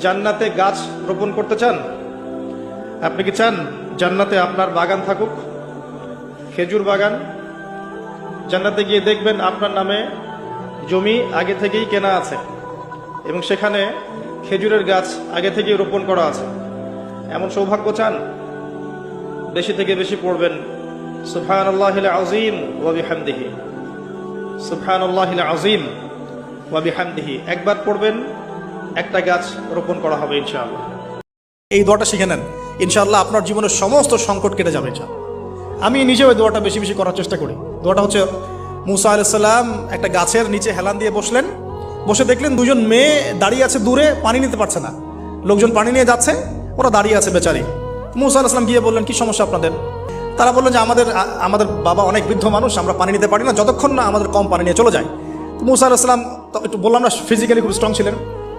জান্নাতে গাছ রোপণ করতে চান? আপনি কি চান জান্নাতে আপনার বাগান থাকুক? খেজুর বাগান? জান্নাতে গিয়ে দেখবেন আপনার নামে জমি আগে থেকেই কেনা আছে এবং সেখানে খেজুরের গাছ আগে থেকেই রোপণ করা আছে। এমন সৌভাগ্য চান? বেশি থেকে বেশি পড়বেন সুফান আল্লাহ আজিম ওয়াবিহামদিহি সুফান আল্লাহ আজিম ওয়াবিহামদিহি একবার পড়বেন একটা গাছ রোপণ করা হবে, ইনশাআল্লাহ। এই দোয়াটা শিখে নেন। ইনশাআল্লাহ আপনার জীবনের সমস্ত সংকট কেটে যাবে, ইনশাআল্লাহ। আমি নিজেও এই দোয়াটা বেশি বেশি করার চেষ্টা করি। দোয়াটা হচ্ছে, মুসা আলাইসাল্লাম একটা গাছের নিচে হেলান দিয়ে বসলেন। বসে দেখলেন দুজন মেয়ে দাঁড়িয়ে আছে দূরে, পানি নিতে পারছে না। লোকজন পানি নিয়ে যাচ্ছে, ওরা দাঁড়িয়ে আছে বেচারি। মুসা আলাইসলাম গিয়ে বললেন, কি সমস্যা আপনাদের? তারা বললেন যে, আমাদের আমাদের বাবা অনেক বৃদ্ধ মানুষ, আমরা পানি নিতে পারি না, যতক্ষণ না আমাদের কম পানি নিয়ে চলে যায়। মুসা আলাইসলাম একটু বললাম না ফিজিক্যালি খুব স্ট্রং ছিলেন।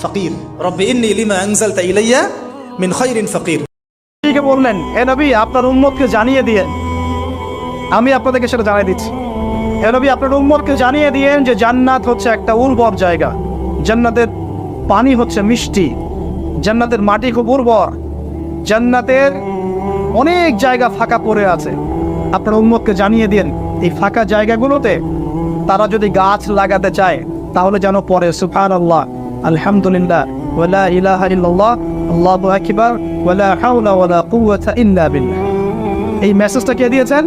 ফকির। ইন্নি লিমা আনজালতা ইলাইয়া মিন ফকির। বললেন নবী, আপনার উম্মতকে জানিয়ে দিয়ে, আমি আপনাদেরকে সেটা জানিয়ে দিচ্ছি। এ নবী, আপনার উম্মতকে জানিয়ে দিয়েন যে জান্নাত হচ্ছে একটা উর্বর জায়গা। জান্নাতের পানি হচ্ছে মিষ্টি। জান্নাতের মাটি খুব উর্বর। জান্নাতের অনেক জায়গা ফাঁকা পড়ে আছে। আপনার উম্মতকে জানিয়ে দিন এই ফাঁকা জায়গাগুলোতে তারা যদি গাছ লাগাতে চায়, তাহলে যেন পরে সুফান আল্লাহ আলহামদুলিল্লাহ ওয়ালা ইলাহা ইল্লাল্লাহ, আল্লাহু আকবার ওয়ালা হাওলা ওয়ালা কুওয়াতা ইল্লা বিল্লাহ। এই মেসেজটা কে দিয়েছেন?